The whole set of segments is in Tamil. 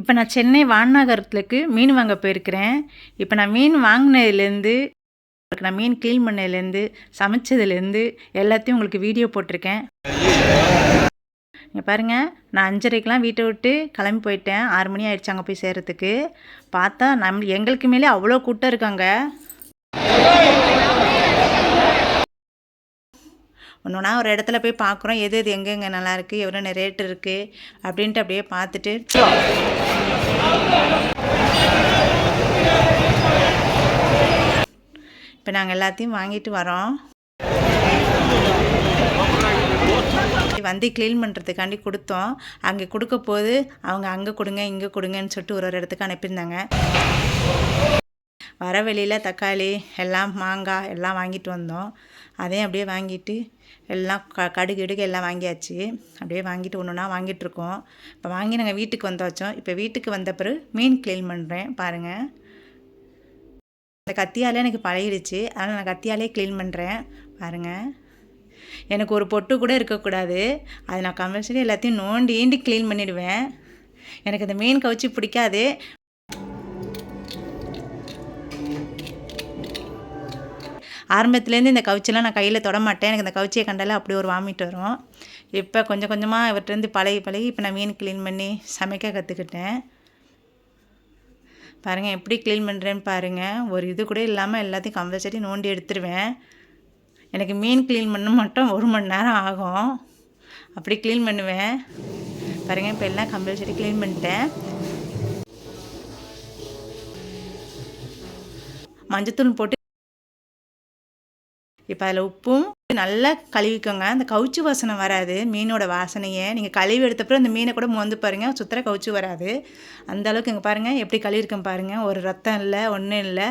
இப்போ நான் சென்னை வான்நகரத்துக்கு மீன் வாங்க போயிருக்கிறேன். இப்போ நான் மீன் வாங்கினதுலேருந்து நான் மீன் க்ளீன் பண்ணதுலேருந்து சமைச்சதுலேருந்து எல்லாத்தையும் உங்களுக்கு வீடியோ போட்டிருக்கேன். இங்கே பாருங்கள் நான் அஞ்சரைக்கெலாம் வீட்டை விட்டு கிளம்பி போயிட்டேன். ஆறு மணி ஆயிடுச்சு அங்கே போய் சேர்கிறதுக்கு பார்த்தா நம் எங்களுக்கு மேலே அவ்வளோ கூட்டம் இருக்காங்க. ஒன்று ஒன்றா ஒரு இடத்துல போய் பார்க்குறோம் எது எது எங்கெங்கே நல்லாயிருக்கு எவ்வளோ ரேட் இருக்குது அப்படின்ட்டு அப்படியே பார்த்துட்டு. இப்போ நாங்கள் எல்லாத்தையும் வாங்கிட்டு வரோம். வந்து க்ளீன் பண்ணுறதுக்காண்டி கொடுத்தோம். அங்கே கொடுக்க போது அவங்க அங்கே கொடுங்க இங்கே கொடுங்கன்னு சொல்லிட்டு ஒரு ஒரு இடத்துக்கு அனுப்பியிருந்தாங்க. வர வெளியில் தக்காளி எல்லாம் மாங்காய் எல்லாம் வாங்கிட்டு வந்தோம். அதையும் அப்படியே வாங்கிட்டு எல்லாம் க கடுகு இடுகு எல்லாம் வாங்கியாச்சு. அப்படியே வாங்கிட்டு ஒன்று ஒன்றா வாங்கிட்டுருக்கோம் இப்போ வாங்கி நாங்கள் வீட்டுக்கு வந்தாச்சோம் இப்போ வீட்டுக்கு வந்த பிறகு மீன் க்ளீன் பண்ணுறேன் பாருங்கள் இந்த கத்தியாலே எனக்கு பழகிடுச்சு. அதனால் நான் கத்தியாலே க்ளீன் பண்ணுறேன் பாருங்கள் எனக்கு ஒரு பொட்டு கூட இருக்கக்கூடாது அது நான் கம்பல்சரி எல்லாத்தையும் நோண்டி ஈண்டி க்ளீன் பண்ணிடுவேன். எனக்கு இந்த மீன் கவுச்சி பிடிக்காது. ஆரம்பத்துலேருந்து இந்த கவுச்சிலாம் நான் கையில் தொட மாட்டேன் எனக்கு இந்த கவுச்சியை கண்டாலே அப்படி ஒரு வாமிட் வரும். இப்போ கொஞ்சம் கொஞ்சமாக இவர்கிட்டருந்து பழகி பழகி இப்போ நான் மீன் க்ளீன் பண்ணி சமைக்க கற்றுக்கிட்டேன். பாருங்கள் எப்படி க்ளீன் பண்ணுறேன்னு பாருங்கள் ஒரு இது கூட இல்லாமல் எல்லாத்தையும் கம்பல்சரி நோண்டி எடுத்துருவேன். எனக்கு மீன் க்ளீன் பண்ண மட்டும் ஒரு மணி நேரம் ஆகும். அப்படி க்ளீன் பண்ணுவேன். பாருங்கள் இப்போ எல்லாம் கம்பல்சரி க்ளீன் பண்ணிட்டேன். மஞ்சத்தூள் போட்டு இப்போ அதில் உப்பும் நல்லா கழுவிக்கோங்க. அந்த கவுச்சு வாசனை வராது. மீனோட வாசனையை. நீங்கள் கழுவி எடுத்தப்பறம் அந்த மீனை கூட மோந்து பாருங்கள் சுத்தர கவுச்சு வராது. அந்த அளவுக்கு இங்கே பாருங்கள் எப்படி கழுவிருக்கேன் பாருங்கள் ஒரு ரத்தம் இல்லை ஒன்றும் இல்லை.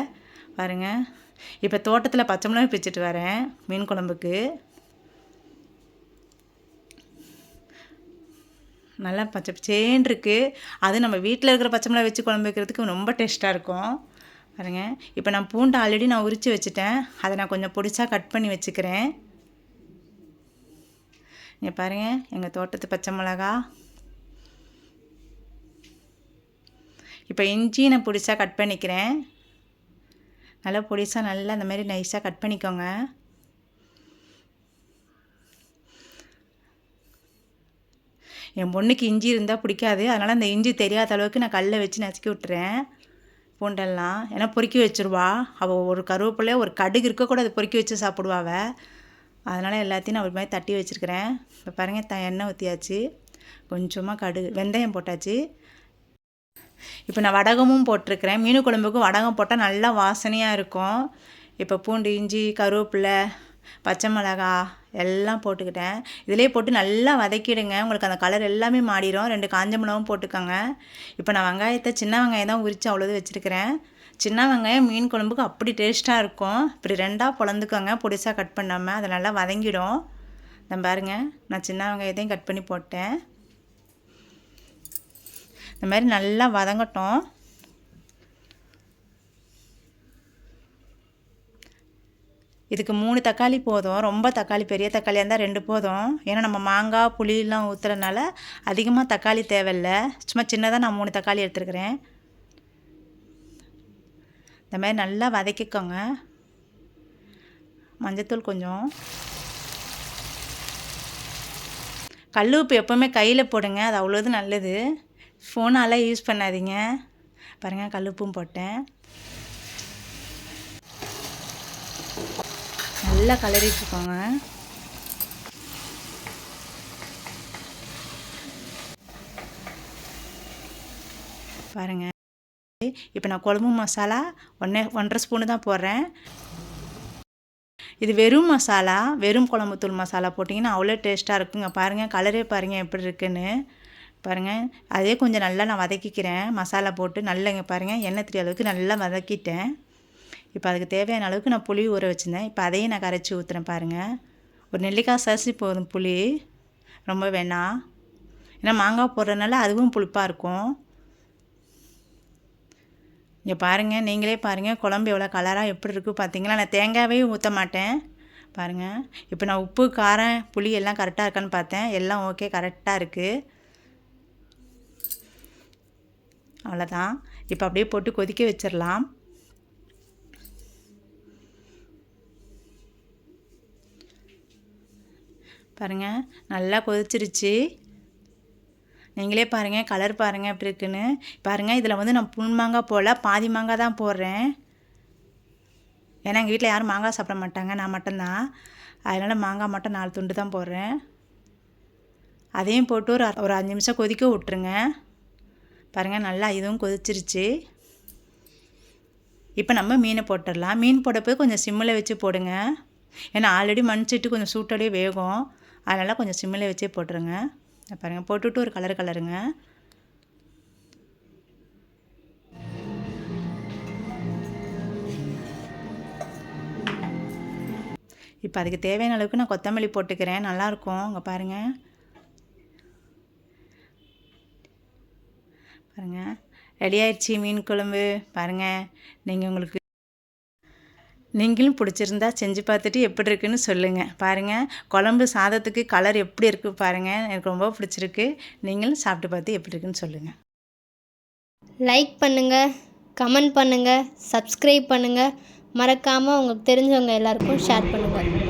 பாருங்கள் இப்போ தோட்டத்தில் பச்சை மிளகாய் பிச்சுட்டு வரேன். மீன் குழம்புக்கு. நல்லா பச்சை பச்சேன்னு இருக்குது அது நம்ம வீட்டில் இருக்கிற பச்சை மிளகாய் வச்சு குழம்பு வைக்கிறதுக்கு ரொம்ப டேஸ்ட்டாக இருக்கும். பாருங்க. இப்போ நான் பூண்டு ஆல்ரெடி நான் உரித்து வச்சுட்டேன். அதை நான் கொஞ்சம் பிடிச்சா கட் பண்ணி வச்சுக்கிறேன். இங்கே பாருங்கள் எங்கள் தோட்டத்து பச்சை மிளகா. இப்போ இஞ்சி நான் பிடிச்சா கட் பண்ணிக்கிறேன். நல்லா பொடிசா நல்லா அந்த மாதிரி நைஸாக கட் பண்ணிக்கோங்க. என் பொண்ணுக்கு இஞ்சி இருந்தால் பிடிக்காது. அதனால் அந்த இஞ்சி தெரியாத அளவுக்கு நான் கல்லை வச்சு நசுக்கி விட்டுறேன். பூண்டெல்லாம். ஏன்னா பொறுக்கி வச்சுருவா. அவள் ஒரு கருவேப்பிலையே ஒரு கடுகு இருக்க கூட அதை பொறுக்கி வச்சு சாப்பிடுவாவ அதனால் எல்லாத்தையும் நான் ஒரு மாதிரி தட்டி வச்சுருக்கிறேன். இப்போ பாருங்கள் த எண்ணெய் ஊற்றியாச்சு கொஞ்சமாக கடுகு வெந்தயம் போட்டாச்சு. இப்போ நான் வடகமும் போட்டிருக்கிறேன். மீன் குழம்புக்கும் வடகம் போட்டால் நல்லா வாசனையாக இருக்கும். இப்போ பூண்டு இஞ்சி கருவேப்பிலை பச்சை மிளகா எல்லாம் போட்டுக்கிட்டேன். இதிலே போட்டு நல்லா வதக்கிடுங்க. உங்களுக்கு அந்த கலர் எல்லாமே மாடிடும் ரெண்டு காஞ்ச மிளகும் போட்டுக்கோங்க. இப்போ நான் வெங்காயத்தை சின்ன வெங்காயம் தான் உரித்து அவ்வளோது வச்சுருக்கிறேன். சின்ன வெங்காயம் மீன் குழம்புக்கு அப்படி டேஸ்ட்டாக இருக்கும். இப்படி ரெண்டாக பொழந்துக்கோங்க. பொடிசாக கட் பண்ணாமல் அதை நல்லா வதங்கிடும். நான் பாருங்கள் நான் சின்ன வெங்காயத்தையும் கட் பண்ணி போட்டேன். இந்த மாதிரி நல்லா வதங்கட்டும். இதுக்கு மூணு தக்காளி போதும். ரொம்ப தக்காளி பெரிய தக்காளியாக இருந்தால் ரெண்டு போதும். ஏன்னா நம்ம மாங்காய் புளியெலாம் ஊற்றுறதுனால அதிகமாக தக்காளி தேவையில்ல. சும்மா சின்னதாக நான் மூணு தக்காளி எடுத்துருக்குறேன். இந்த மாதிரி நல்லா வதக்கிக்கோங்க. மஞ்சத்தூள் கொஞ்சம். கல் உப்பு எப்போவுமே கையில் போடுங்க. அது அவ்வளோது நல்லது. ஃபோனால் யூஸ் பண்ணாதீங்க. பாருங்கள் கல் உப்பும் போட்டேன். நல்லா கலரிட்டுருக்கோங்க பாருங்கள் இப்போ நான் குழம்பு மசாலா ஒன்றே ஒன்றரை ஸ்பூனு தான் போடுறேன். இது வெறும் மசாலா வெறும் குழம்புத்தூள் மசாலா போட்டிங்கன்னா அவ்வளோ டேஸ்ட்டாக இருக்குங்க. பாருங்கள் கலரே பாருங்கள் எப்படி இருக்குன்னு. பாருங்கள் அதே கொஞ்சம் நல்லா நான் வதக்கிக்கிறேன். மசாலா போட்டு நல்லங்க பாருங்கள் எண்ணெய் தெரிய அளவுக்கு நல்லா வதக்கிட்டேன். இப்போ அதுக்கு தேவையான அளவுக்கு நான் புளி ஊற வச்சுருந்தேன். இப்போ அதையும் நான் கரைச்சி ஊற்றுறேன் பாருங்கள் ஒரு நெல்லிக்காய் சசி போதும் புளி. ரொம்ப வேணாம் ஏன்னா மாங்காய் போடுறதுனால அதுவும் புளிப்பாக இருக்கும். இங்கே பாருங்கள் நீங்களே பாருங்கள் குழம்பு எவ்வளோ கலராக எப்படி இருக்குது பார்த்தீங்களா நான் தேங்காவே ஊற்ற மாட்டேன். பாருங்கள் இப்போ நான் உப்பு காரம் புளி எல்லாம் கரெக்டாக இருக்கான்னு பார்த்தேன். எல்லாம் ஓகே கரெக்டாக இருக்குது அவ்வளோதான் இப்போ அப்படியே போட்டு கொதிக்க வச்சிடலாம் பாருங்கள் நல்லா கொதிச்சிருச்சு. நீங்களே பாருங்கள் கலர் பாருங்கள் எப்படி இருக்குன்னு. பாருங்கள் இதில் வந்து நான் புல் மாங்காய் போடல பாதி மாங்காய் தான் போடுறேன். ஏன்னா எங்கள் வீட்டில் யாரும் மாங்காய் சாப்பிட மாட்டாங்க. நான் மட்டும்தான். அதனால் மாங்காய் மட்டும் நாலு துண்டு தான் போடுறேன். அதையும் போட்டு ஒரு அ- ஒரு அஞ்சு நிமிஷம் கொதிக்க விட்ருங்க பாருங்கள் நல்லா இதுவும் கொதிச்சிருச்சு. இப்போ நம்ம மீனை போட்டுடலாம். மீன் போடப்போ கொஞ்சம் சிம்மில் வச்சு போடுங்க. ஏன்னா ஆல்ரெடி மண்சட்டி கொஞ்சம் சூட்டோடயே வேகும். அதனால் கொஞ்சம் சிம்மில் வச்சே போட்டுருங்க. பாருங்கள் போட்டுவிட்டு ஒரு கலர் கலருங்க இப்போ அதுக்கு தேவையான அளவுக்கு நான் கொத்தமல்லி போட்டுக்கிறேன். நல்லாயிருக்கும். இங்கே பாருங்கள் பாருங்கள் ரெடி ஆயிடுச்சு மீன் குழம்பு. பாருங்கள் நீங்கள் உங்களுக்கு நீங்களும் பிடிச்சிருந்தா செஞ்சு பார்த்துட்டு எப்படி இருக்குன்னு சொல்லுங்கள் பாருங்கள் குழம்பு சாதத்துக்கு கலர் எப்படி இருக்குது பாருங்கள் எனக்கு ரொம்ப பிடிச்சிருக்கு. நீங்களும் சாப்பிட்டு பார்த்து எப்படி இருக்குன்னு சொல்லுங்கள் லைக் பண்ணுங்கள் கமெண்ட் பண்ணுங்கள் சப்ஸ்கிரைப் பண்ணுங்கள் மறக்காமல் உங்களுக்கு தெரிஞ்சவங்க எல்லாருக்கும் ஷேர் பண்ணுங்கள்